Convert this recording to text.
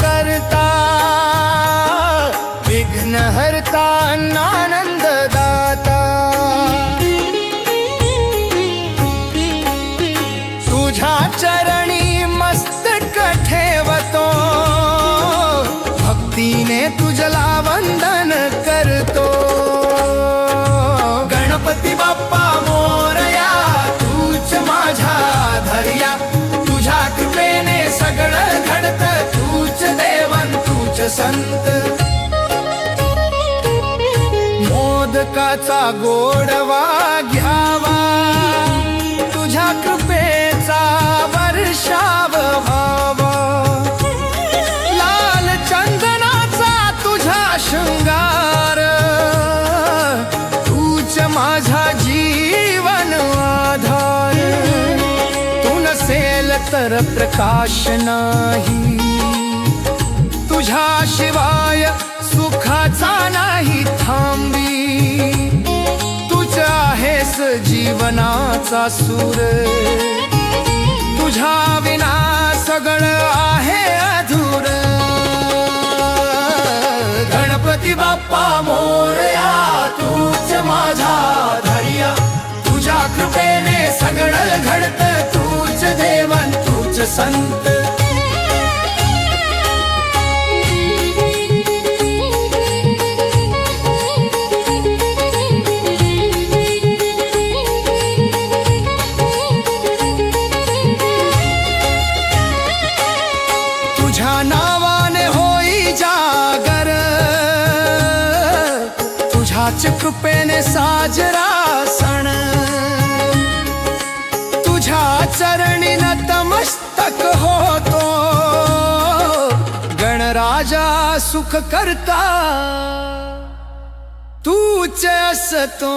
करता विघ्न हरता आनंद संत. मोदकाचा गोडवा घ्यावा. तुझ्या कृपेचा वर्षाव व्हावा. लाल चंदनाचा तुझा शृंगार. तूच माझा जीवन आधार. तू नसेल तर प्रकाश नाही. तुझ्या शिवाय सुखाचा नाही थांबी. तुझ्या आहेस जीवनाचा सूर. तुझ्या विना सगळं आहे अधूर. गणपती बाप्पा मोरया तूच माझा धैर्य. तुझ्या कृपेने सगळं घडत तूच देवन तूच संत. तुझ्याच कृपेने साजरा सण। तुझ्या चरणी नतमस्तक होतो। गणराजा सुख करता। तूच असतो।